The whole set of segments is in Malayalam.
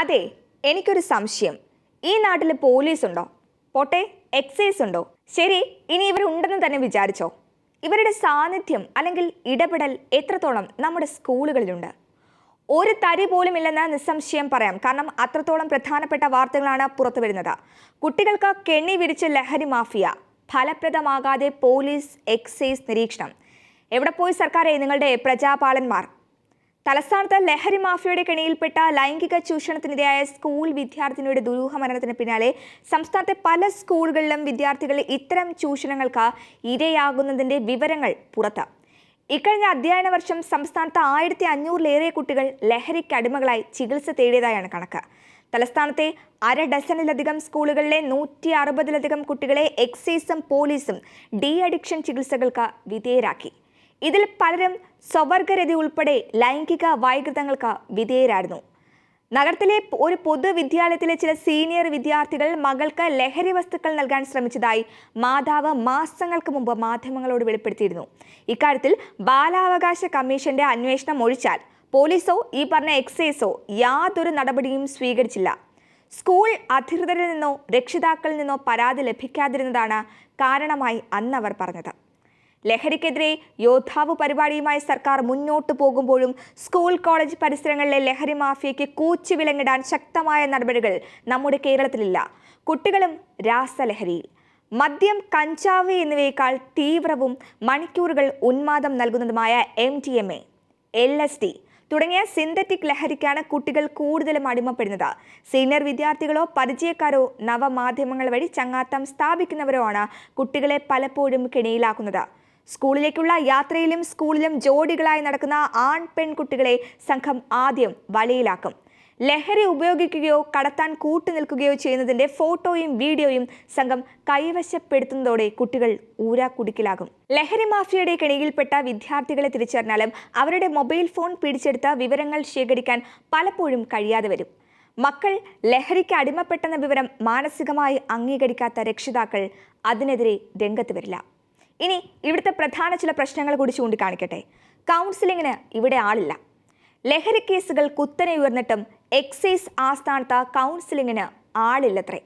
അതെ എനിക്കൊരു സംശയം. ഈ നാട്ടിൽ പോലീസ് ഉണ്ടോ പോട്ടെ എക്സൈസ് ഉണ്ടോ ശരി ഇനി ഇവരുണ്ടെന്ന് തന്നെ വിചാരിച്ചോ. ഇവരുടെ സാന്നിധ്യം അല്ലെങ്കിൽ ഇടപെടൽ എത്രത്തോളം നമ്മുടെ സ്കൂളുകളിലുണ്ട്? ഒരു തരി പോലും ഇല്ലെന്ന് നിസ്സംശയം പറയാം. കാരണം അത്രത്തോളം പ്രധാനപ്പെട്ട വാർത്തകളാണ് പുറത്തു വരുന്നത്. കുട്ടികൾക്ക് കെണ്ണി വിരിച്ച ലഹരി മാഫിയ ഫലപ്രദമാകാതെ പോലീസ് എക്സൈസ് നിരീക്ഷണം. എവിടെ പോയി സർക്കാരെ നിങ്ങളുടെ പ്രജാപാലന്മാർ? തലസ്ഥാനത്ത് ലഹരി മാഫിയയുടെ കെണിയിൽപ്പെട്ട ലൈംഗിക ചൂഷണത്തിനിരയായ സ്കൂൾ വിദ്യാർത്ഥിനിയുടെ ദുരൂഹ മരണത്തിന് പിന്നാലെ സംസ്ഥാനത്തെ പല സ്കൂളുകളിലും വിദ്യാർത്ഥികൾ ഇത്തരം ചൂഷണങ്ങൾക്ക് ഇരയാകുന്നതിന്റെ വിവരങ്ങൾ പുറത്ത്. ഇക്കഴിഞ്ഞ അധ്യയന വർഷം സംസ്ഥാനത്ത് ആയിരത്തി അഞ്ഞൂറിലേറെ കുട്ടികൾ ലഹരിക്കടിമകളായി ചികിത്സ തേടിയതായാണ് കണക്ക്. തലസ്ഥാനത്തെ അര ഡസനിലധികം സ്കൂളുകളിലെ നൂറ്റി അറുപതിലധികം കുട്ടികളെ എക്സൈസും പോലീസും ഡി അഡിക്ഷൻ ചികിത്സകൾക്ക് വിധേയരാക്കി. ഇതിൽ പലരും സ്വവർഗരതി ഉൾപ്പെടെ ലൈംഗിക വൈകൃതങ്ങൾക്ക് വിധേയരായിരുന്നു. നഗരത്തിലെ ഒരു പൊതുവിദ്യാലയത്തിലെ ചില സീനിയർ വിദ്യാർത്ഥികൾ മകൾക്ക് ലഹരി വസ്തുക്കൾ നൽകാൻ ശ്രമിച്ചതായി മാതാവ് മാസങ്ങൾക്ക് മുമ്പ് മാധ്യമങ്ങളോട് വെളിപ്പെടുത്തിയിരുന്നു. ഇക്കാര്യത്തിൽ ബാലാവകാശ കമ്മീഷന്റെ അന്വേഷണം ഒഴിച്ചാൽ പോലീസോ ഈ പറഞ്ഞ എക്സൈസോ യാതൊരു നടപടിയും സ്വീകരിച്ചില്ല. സ്കൂൾ അധികൃതരിൽ നിന്നോ രക്ഷിതാക്കളിൽ നിന്നോ പരാതി ലഭിക്കാതിരുന്നതാണ് കാരണമായി അന്ന് അവർ പറഞ്ഞത്. ലഹരിക്കെതിരെ യോദ്ധാവ് പരിപാടിയുമായി സർക്കാർ മുന്നോട്ടു പോകുമ്പോഴും സ്കൂൾ കോളേജ് പരിസരങ്ങളിലെ ലഹരി മാഫിയയ്ക്ക് കൂച്ചു വിലങ്ങിടാൻ ശക്തമായ നടപടികൾ നമ്മുടെ കേരളത്തിലില്ല. കുട്ടികളും രാസലഹരിയിൽ. മദ്യം കഞ്ചാവ് എന്നിവയേക്കാൾ തീവ്രവും മണിക്കൂറുകൾ ഉന്മാദം നൽകുന്നതുമായ M T M A L S D തുടങ്ങിയ സിന്തറ്റിക് ലഹരിക്കാണ് കുട്ടികൾ കൂടുതലും അടിമപ്പെടുന്നത്. സീനിയർ വിദ്യാർത്ഥികളോ പരിചയക്കാരോ നവമാധ്യമങ്ങൾ വഴി ചങ്ങാത്തം സ്ഥാപിക്കുന്നവരോ ആണ് കുട്ടികളെ പലപ്പോഴും കെണിയിലാക്കുന്നത്. സ്കൂളിലേക്കുള്ള യാത്രയിലും സ്കൂളിലും ജോഡികളായി നടക്കുന്ന ആൺ പെൺകുട്ടികളെ സംഘം ആദ്യം വലയിലാക്കും. ലഹരി ഉപയോഗിക്കുകയോ കടത്താൻ കൂട്ടുനിൽക്കുകയോ ചെയ്യുന്നതിന്റെ ഫോട്ടോയും വീഡിയോയും സംഘം കൈവശപ്പെടുത്തുന്നതോടെ കുട്ടികൾ ഊരാക്കുടുക്കിലാകും. ലഹരി മാഫിയയുടെ കെണിയിൽപ്പെട്ട വിദ്യാർത്ഥികളെ തിരിച്ചറിഞ്ഞാലും അവരുടെ മൊബൈൽ ഫോൺ പിടിച്ചെടുത്ത വിവരങ്ങൾ ശേഖരിക്കാൻ പലപ്പോഴും കഴിയാതെ വരും. മക്കൾ ലഹരിക്ക് അടിമപ്പെട്ടെന്ന വിവരം മാനസികമായി അംഗീകരിക്കാത്ത രക്ഷിതാക്കൾ അതിനെതിരെ രംഗത്ത് വരില്ല. ഇനി ഇവിടുത്തെ പ്രധാന ചില പ്രശ്നങ്ങൾ കൂടി ചൂണ്ടിക്കാണിക്കട്ടെ. കൗൺസിലിങ്ങിന് ഇവിടെ ആളില്ല. ലഹരി കേസുകൾ കുത്തനെ ഉയർന്നിട്ടും എക്സൈസ് ആസ്ഥാനത്ത് കൗൺസിലിങ്ങിന് ആളില്ലത്രേ.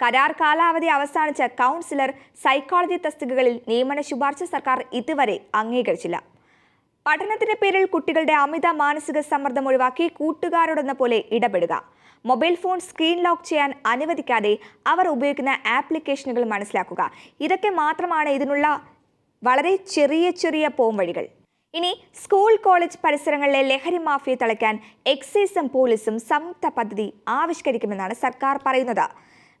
കരാർ കാലാവധി അവസാനിച്ച കൗൺസിലർ സൈക്കോളജി തസ്തികകളിൽ നിയമന ശുപാർശ സർക്കാർ ഇതുവരെ അംഗീകരിച്ചില്ല. പഠനത്തിന്റെ പേരിൽ കുട്ടികളുടെ അമിത മാനസിക സമ്മർദ്ദം ഒഴിവാക്കി കൂട്ടുകാരോടെന്ന പോലെ ഇടപെടുക. മൊബൈൽ ഫോൺ സ്ക്രീൻ ലോക്ക് ചെയ്യാൻ അനുവദിക്കാതെ അവർ ഉപയോഗിക്കുന്ന ആപ്ലിക്കേഷനുകൾ മനസ്സിലാക്കുക. ഇതൊക്കെ മാത്രമാണ് ഇതിനുള്ള വളരെ ചെറിയ ചെറിയ പോംവഴികൾ ഇനി സ്കൂൾ കോളേജ് പരിസരങ്ങളിലെ ലഹരി മാഫിയെ തളയ്ക്കാൻ എക്സൈസും പോലീസും സംയുക്ത പദ്ധതി ആവിഷ്കരിക്കുമെന്നാണ് സർക്കാർ പറയുന്നത്.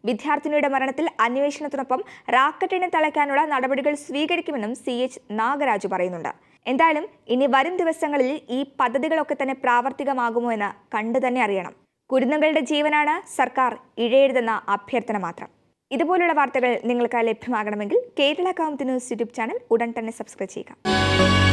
വിദ്യാർത്ഥിനിയുടെ മരണത്തിൽ അന്വേഷണത്തിനൊപ്പം റാക്കറ്റിനെ തളയ്ക്കാനുള്ള നടപടികൾ സ്വീകരിക്കുമെന്നും സി എച്ച് നാഗരാജു പറയുന്നുണ്ട്. എന്തായാലും ഇനി വരും ദിവസങ്ങളിൽ ഈ പദ്ധതികളൊക്കെ തന്നെ പ്രാവർത്തികമാകുമോ എന്ന് കണ്ടു തന്നെ അറിയണം. കുരുന്നുകളുടെ ജീവനാണ് സർക്കാർ ഇഴയെഴുതുന്ന അഭ്യർത്ഥന മാത്രം. ഇതുപോലുള്ള വാർത്തകൾ നിങ്ങൾക്ക് ലഭ്യമാകണമെങ്കിൽ Kerala Kaumudi news YouTube channel ഉടൻ തന്നെ സബ്സ്ക്രൈബ് ചെയ്യുക.